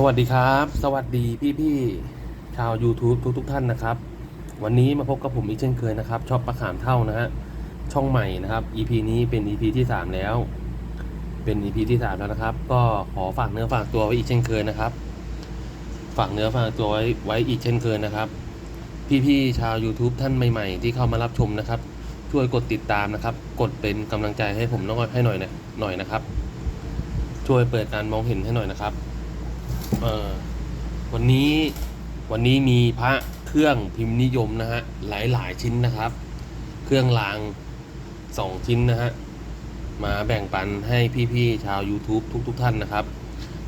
สวัสดีครับ สวัสดีพี่ๆชาว YouTube ทุกทุกๆท่านนะครับ วันนี้มาพบกับผมอีกเช่นเคยนะครับชอบประขามเท่านะฮะช่องใหม่นะครับ EP นี้เป็น EP ที่ 3 แล้ว เป็น EP ที่ 3 แล้วนะครับ ก็ขอฝากเนื้อฝากตัวไว้อีกเช่นเคยนะครับ ฝากเนื้อฝากตัวไว้ไว้อีกเช่นเคยนะครับ พี่ๆชาว YouTube ท่านใหม่ ๆ ที่เข้ามารับชมนะครับ ช่วยกดติดตามนะครับ กดเป็นกำลังใจให้ผมน้อยให้หน่อยนะหน่อยนะครับ ช่วยเปิดการมองเห็นให้หน่อยนะครับ เออวันนี้วันนี้มีพระเครื่องพิมพ์นิยมนะฮะหลายหลายชิ้นนะครับ เครื่องรางสองชิ้นนะฮะมาแบ่งปันให้พี่ๆชาว YouTube ทุกๆทท่านนะครับ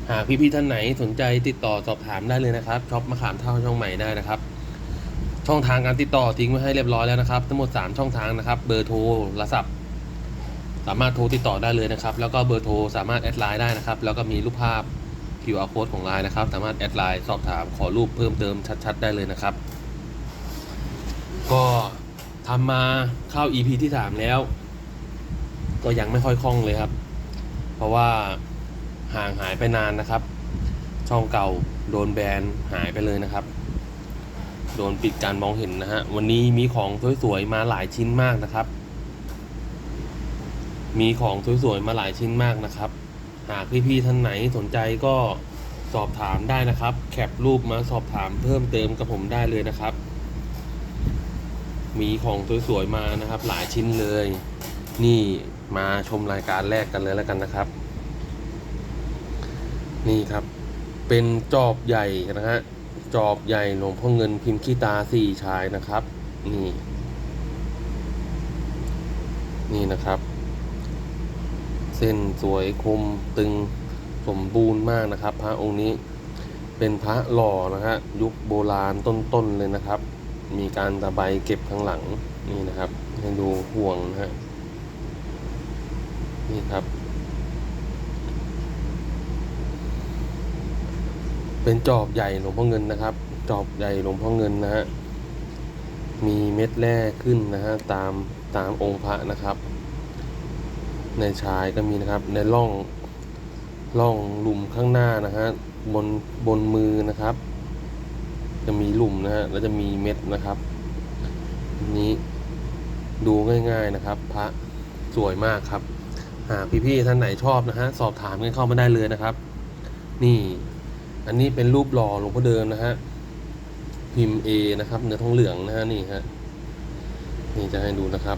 หากพี่ๆท่านไหนสนใจติดต่อสอบถามได้เลยนะครับช็อปมะขามเท่าช่องใหม่ได้นะครับ ช่องทางการติดต่อทิ้งไว้ให้เรียบร้อยแล้วนะครับ ทั้งหมด 3 ช่องทางนะครับ เบอร์โทรโทรศัพท์สามารถโทรติดต่อได้เลยนะครับ แล้วก็เบอร์โทรสามารถแอดไลน์ได้นะครับ แล้วก็มีรูปภาพ QR code ของไลน์นะครับ สามารถแอดไลน์สอบถามขอรูปเพิ่มเติมชัด ๆ ได้เลยนะครับ ก็ทำมาเข้า EP ที่ 3 แล้ว ก็ยังไม่ค่อยคล่องเลยครับ เพราะว่าห่างหายไปนานนะครับ ช่องเก่าโดนแบนหายไปเลยนะครับ โดนปิดการมองเห็นนะฮะ วันนี้มีของสวยๆมาหลายชิ้นมากนะครับ มีของสวยๆมาหลายชิ้นมากนะครับ หากพี่ๆท่านไหนสนใจก็สอบถามได้นะครับ แคปรูปมาสอบถามเพิ่มเติมกับผมได้เลยนะครับ มีของสวยๆมานะครับ หลายชิ้นเลย นี่มาชมรายการแรกกันเลยแล้วกันนะครับ นี่ครับ เป็นจอบใหญ่นะฮะจอบใหญ่หลวงพ่อเงินพิมพ์ขี้ตาสี่ชายนะครับ นี่ นี่นะครับ ส้นสวยคมตึงสมบูรณ์มากนะครับ พระองค์นี้เป็นพระหล่อนะฮะยุคโบราณต้นๆเลยนะครับ มีการตะไบเก็บข้างหลังนี่นะครับ ให้ดูห่วงนะฮะนี่ครับ เป็นจอบใหญ่หลวงพ่อเงินนะครับ จอบใหญ่หลวงพ่อเงินนะฮะมีเม็ดแร่ขึ้นนะฮะตามตามองค์พระนะครับ ในชายก็มีนะครับ ในร่องร่องหลุมข้างหน้านะฮะบนบนมือนะครับ จะมีหลุมนะฮะแล้วจะมีเม็ดนะครับนนี้ดูง่าย ๆนะครับ พระสวยมากครับหากพี่ๆท่านไหนชอบนะฮะสอบถามกันเข้ามาได้เลยนะครับ นี่ อันนี้เป็นรูปหล่อหลวงพ่อเดิมนะฮะพิมพ์ A นะครับ เนื้อทองเหลืองนะฮะนี่ฮะนี่จะให้ดูนะครับ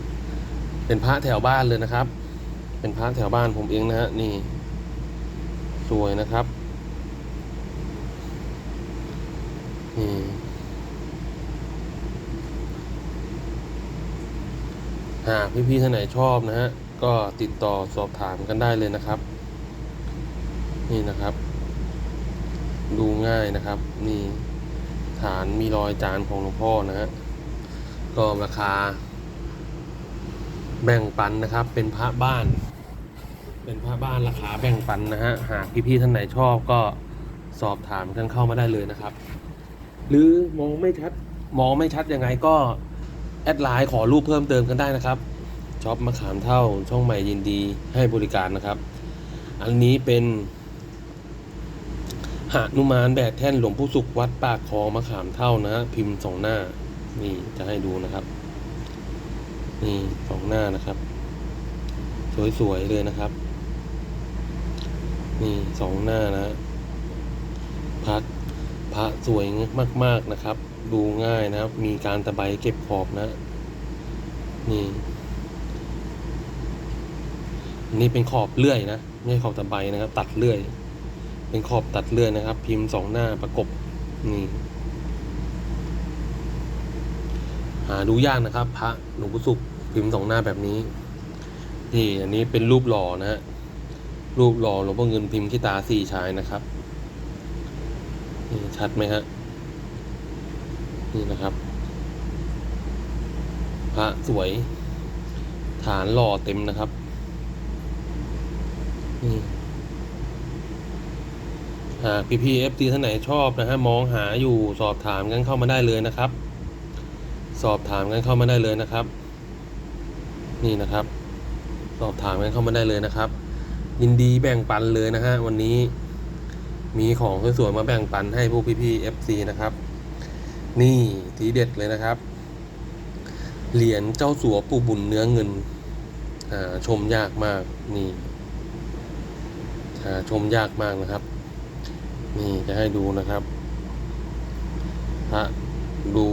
เป็นพระแถวบ้านเลยนะครับ เป็นพระแถวบ้านผมเองนะฮะนี่ สวยนะครับนี่หากพี่ๆท่านไหนชอบนะฮะ ก็ติดต่อสอบถามกันได้เลยนะครับ นี่นะครับ ดูง่ายนะครับ นี่ฐานมีรอยจานของหลวงพ่อนะฮะ ก็ราคา แบ่งปันนะครับ เป็นพระบ้าน เป็นพระบ้านราคาแบ่งปันนะฮะ หากพี่ๆท่านไหนชอบก็สอบถามกันเข้ามาได้เลยนะครับ หรือมองไม่ชัดมองไม่ชัดยังไงก็ แอดไลน์ขอรูปเพิ่มเติมกันได้นะครับช็อปมะขามเท่าช่องใหม่ยินดีให้บริการนะครับ อันนี้เป็นหานุมานแบกแท่นหลวงปู่สุขวัดปากคลองมะขามเท่านะฮะพิมพ์สองหน้า นี่จะให้ดูนะครับ นี่สองหน้านะครับ สวยๆเลยนะครับ นี่สองหน้านะพระพระสวยมาก ๆนะครับ ดูง่ายนะครับ มีการตะไบเก็บขอบนะ นี่อันนี่เป็นขอบเลื่อยนะไม่ใช่ขอบตะไบนะครับ ตัดเลื่อย เป็นขอบตัดเลื่อยนะครับ พิมพ์สองหน้าประกบนี่หาดูยากนะครับ พระหลวงปู่สุขพิมพ์สองหน้าแบบนี้ นี่ อันนี้เป็นรูปหล่อนะฮะ รูปหล่อหลวงพ่อเงินพิมพ์ขี้ตาสี่ชายนะครับนี่ชัดไหมฮะนี่นะครับ พระสวย ฐานหล่อเต็มนะครับนี่หากพี่พีเอฟซีท่านไหนชอบนะฮะมองหาอยู่สอบถามกันเข้ามาได้เลยนะครับ สอบถามกันเข้ามาได้เลยนะครับ นี่นะครับ สอบถามกันเข้ามาได้เลยนะครับ ยินดีแบ่งปันเลยนะฮะวันนี้มีของสวยๆมาแบ่งปันให้พวกพี่ๆ FC นะครับ นี่ทีเด็ดเลยนะครับ เหรียญเจ้าสัวปูบุญเนื้อเงินหาชมยากมากนี่หาชมยากมากนะครับ นี่จะให้ดูนะครับพระดู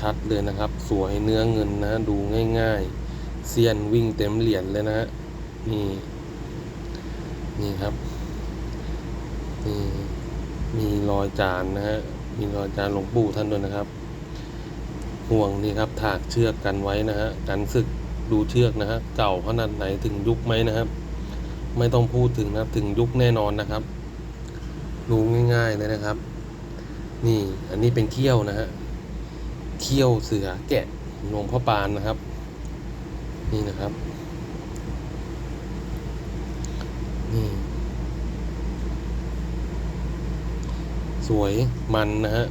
ชัดๆเลยนะครับ สวยเนื้อเงินนะ ดูง่ายๆเซียนวิ่งเต็มเหรียญเลยนะฮะนี่ นี่ครับนี่มีรอยจานนะฮะมีรอยจานหลวงปู่ท่านด้วยนะครับ ห่วงนี่ครับถากเชือกกันไว้นะฮะกันศึกดูเชือกนะฮะเก่าขนาดไหนถึงยุคไหมนะครับ ไม่ต้องพูดถึงนะครับถึงยุคแน่นอนนะครับดูง่าย ๆเลยนะครับ นี่อันนี้เป็นเขี้ยวนะฮะเขี้ยวเสือแกะหลวงพ่อปานนะครับ นี่นะครับ นี่ สวยมันนะฮะ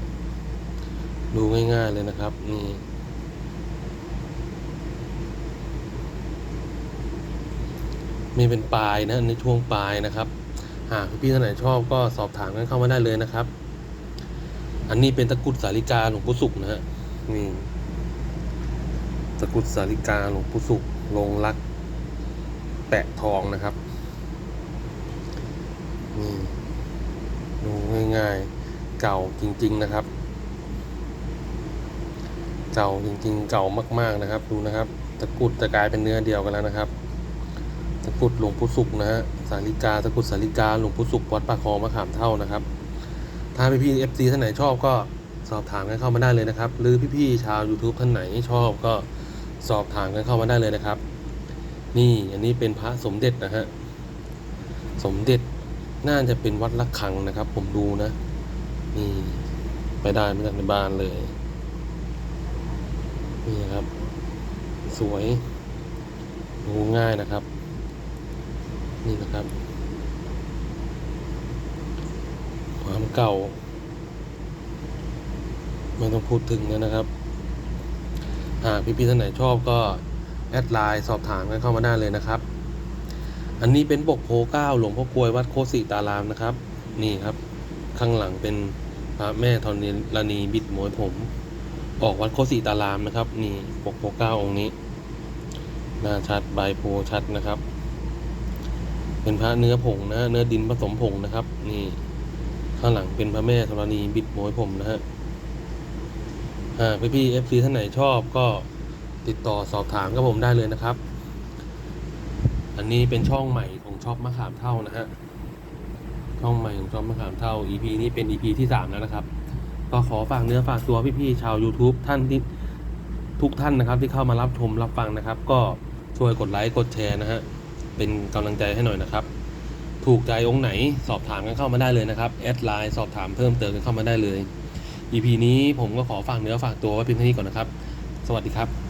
ดูง่ายๆเลยนะครับ นี่ มีเป็นปลายนะ ในช่วงปลายนะครับ หากพี่ท่านไหนชอบก็สอบถามกันเข้ามาได้เลยนะครับ อันนี้เป็นตะกุดสาลิกาหลวงปู่สุขนะฮะ นี่ตะกุดสาลิกาหลวงปู่สุขลงรัก แปะทองนะครับ นี่ดูง่ายๆ เก่าจริง ๆนะครับ เก่าจริง ๆ เก่ามากๆนะครับ ดูนะครับ ตะกุดจะกลายเป็นเนื้อเดียวกันแล้วนะครับ ตะกุดหลวงปู่สุขนะฮะ สาลิกา ตะกุดสาลิกา หลวงปู่สุขวัดปากคลองมะขามเท่านะครับ ถ้าพี่พี่เอฟซีท่านไหนชอบก็สอบถามกันเข้ามาได้เลยนะครับ หรือพี่พี่ๆชาว YouTube ท่านไหนชอบก็สอบถามกันเข้ามาได้เลยนะครับ นี่อันนี้เป็นพระสมเด็จนะฮะ สมเด็จ น่าจะเป็นวัดละคังนะครับ ผมดูนะ นี่ไปได้มาจากในบ้านเลย นี่ครับ สวยดูง่ายนะครับ นี่นะครับ ความเก่า ไม่ต้องพูดถึงเลยนะครับ หากพี่ๆท่านไหนชอบก็ แอดไลน์สอบถามกันเข้ามาได้เลยนะครับ อันนี้เป็นปกโพเก้าหลวงพ่อกลวยวัดโคสิตารามนะครับ นี่ครับ ข้างหลังเป็นพระแม่ธรณีบิดมวยผม ออกวัดโคสิตารามนะครับ นี่ปกโพเก้าองค์นี้หน้าชัดใบโพชัดนะครับ เป็นพระเนื้อผงนะ เนื้อดินผสมผงนะครับ นี่ ข้างหลังเป็นพระแม่ธรณีบิดมวยผมนะฮะหากพี่พี่เอฟซีท่านไหนชอบก็ติดต่อสอบถามกับผมได้เลยนะครับ อันนี้เป็นช่องใหม่ของช็อปมะขามเท่านะฮะ ช่องใหม่ของช็อปมะขามเท่า EP นี้เป็น EP ที่สามแล้วนะครับ ก็ขอฝากเนื้อฝากตัวพี่ๆชาว YouTube ท่านที่ทุกท่านนะครับ ที่เข้ามารับชมรับฟังนะครับ ก็ช่วยกดไลค์กดแชร์นะฮะ เป็นกำลังใจให้หน่อยนะครับ ถูกใจองค์ไหนสอบถามกันเข้ามาได้เลยนะครับแอดไลน์สอบถามเพิ่มเติมกันเข้ามาได้เลย EP นี้ผมก็ขอฝากเนื้อฝากตัวไว้เพียงเท่านี้ก่อนนะครับ สวัสดีครับ